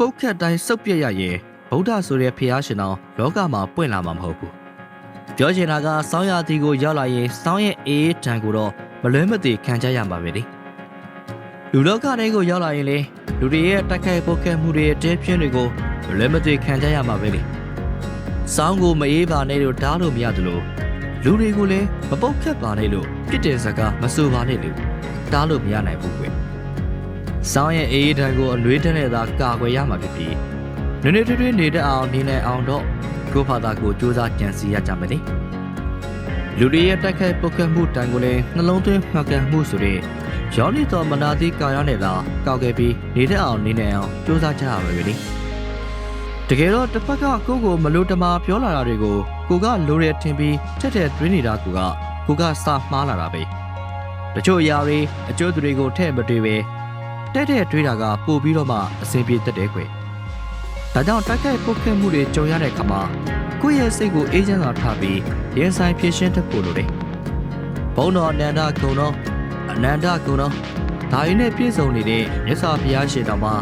ပုတ်ခတ်တိုင်းစုပ်ပြက်ရရင်ဗုဒ္ဓဆိုတဲ့ဖျားရှင်တော်လောကမှာပွင့်လာမှာမဟုတ်ဘူးပြောချင်တာကစောင်းရသည်ကိုရောက်လာရင်စောင်းရဲ့အေးတန်ကိုတော့မလွဲမသွေခံကြရမှာပဲလေလူလောကတိုင်းကိုရောက်လာရင်လေလူတွေရဲ့တိုက်ခိုက်ပုတ်ခတ်မှုတွေရဲ့တဲပြင်းတွေကိုမလွဲမသွေခံကြရမှာပဲလေစောင်းကိုမအေးပါနဲ့လို့တားလို့မရသလိုလူတွေကိုလည်းမပုတ်ခတ်ပါနဲ့လို့ပြစ်တဲ့စကားမဆိုပါနဲ့လို့တားလို့မရနိုင်ဘူးကွယ် စောင်းရဲ့အေးအေးတန်ကိုအလွေးတန်းနဲ့သာကာကွယ်ရမှာဖြစ်ပြီးနွေနွေထွေးထွေးနေတတ်အောင်နေနိုင်အောင်တော့ကိုယ့်ဘာသာကိုစူးစမ်းကြံစည်ရကြမယ်လေလူတွေရဲ့တိုက်ခိုက်ပုတ်ခတ်မှုတန်ကိုလည်းနှလုံးသွင်းမှတ်ကန်မှုဆိုတဲ့ရောနေတော်မနာတိကာရနဲ့သာကောက်ခဲ့ပြီးနေတတ်အောင်နေနိုင်အောင်စူးစမ်းကြရမယ်လေတကယ်တော့တစ်ဖက်ကကိုယ့်ကိုမလို့တမာပြောလာတာတွေကိုကိုကလိုရဲထင်ပြီးတက်တဲ့တွင်းနေတာကကိုကစာမှားလာတာပဲတချို့အရာတွေအကျိုးသူတွေကိုထဲ့မတွေ့ပဲ တဲ့တဲ့တွေးတာကပို့ပြီးတော့မှအဆင်ပြေတတ်တယ်ကွယ်။ဒါကြောင့်တိုက်ခိုက်ပုတ်ခတ်မှုတွေကြုံရတဲ့အခါမှာကိုယ့်ရဲ့စိတ်ကိုအေးချမ်းစွာထားပြီးရင်ဆိုင်ဖြည့်ရှင်းတတ်ဖို့လိုတယ်။ဘုံတော်အနန္တကုံတော်အနန္တကုံတော်ဒါရင်းနဲ့ပြည့်စုံနေတဲ့မြတ်စွာဘုရားရှင်တော်မှာ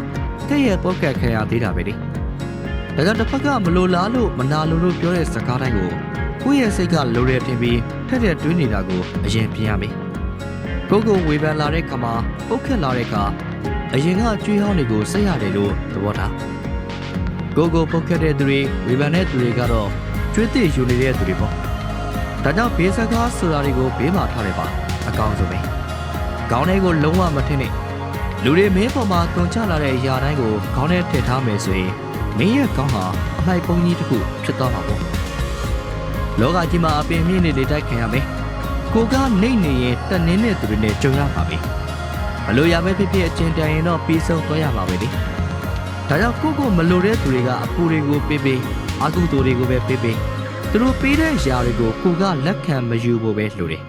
တဲ့ရဲ့ပုတ်ခတ်ခံရသေးတာပဲလေ။ဒါကြောင့်တစ်ဖက်ကမလိုလားလို့မနာလိုလို့ပြောတဲ့စကားတိုင်းကိုကိုယ့်ရဲ့စိတ်ကလိုရဲထင်ပြီးထက်တဲ့တွေးနေတာကိုအရင်ပြင်ရမယ်။ကိုယ့်ကိုဝေဖန်လာတဲ့ခါမှာပုတ်ခတ်လာတဲ့အခါ အရင်ကကျွေးဟောင်းတွေကိုစိတ်ရတယ်လို့သဘောထားကိုကိုပုတ်ခတ်တဲ့သူတွေဝေဖန်တဲ့သူတွေကတော့ကျွေးသိယူနေတဲ့သူတွေပေါ့ဒါကြောင့်ဘေးစကားဆိုတာတွေကိုဘေးမှာထားတယ်ပါအကောင်းဆုံးပဲခေါင်းထဲကိုလုံးဝမထင်းနဲ့လူတွေမင်းပေါ်မှာတွန်ချလာတဲ့အရာတိုင်းကိုခေါင်းထဲထည့်ထားမယ်ဆိုရင်မင်းရဲ့ခေါင်းဟာအမိုက်ပုံကြီးတစ်ခုဖြစ်သွားမှာပေါ့လောကကြီးမှာအပင်မြင့်နေလေတိုက်ခံရမယ်ကိုကနေနေရင်တနင်းတဲ့သူတွေနဲ့ကြုံရမှာပဲ မလိုရပဲဖြစ်ဖြစ်အကျဉ်းတန်ရင်တော့ပြီးဆုံးသွားရမှာပဲလေဒါကြောင့်ကိုကိုမလိုတဲ့သူတွေကအပူတွေကိုပေးပေးအကုသိုလ်တွေကိုပဲပေးပေးသူတို့ပေးတဲ့ຢာတွေကိုကိုကလက်ခံမယူဖို့ပဲလိုတယ်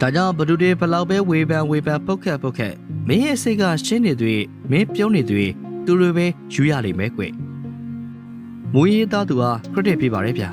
ဒါကြောင့်ဘဒုတွေဘလောက်ပဲဝေဖန်ဝေဖန်ပုတ်ခတ်ပုတ်ခတ်မင်းရဲ့စိတ်ကရှင်းနေသွေးမင်းပြုံးနေသွေးသူတွေပဲယူရလိမ့်မယ်ကွမူရေးသားသူဟာခရစ်တစ်ပြပါရဲ့ဗျာ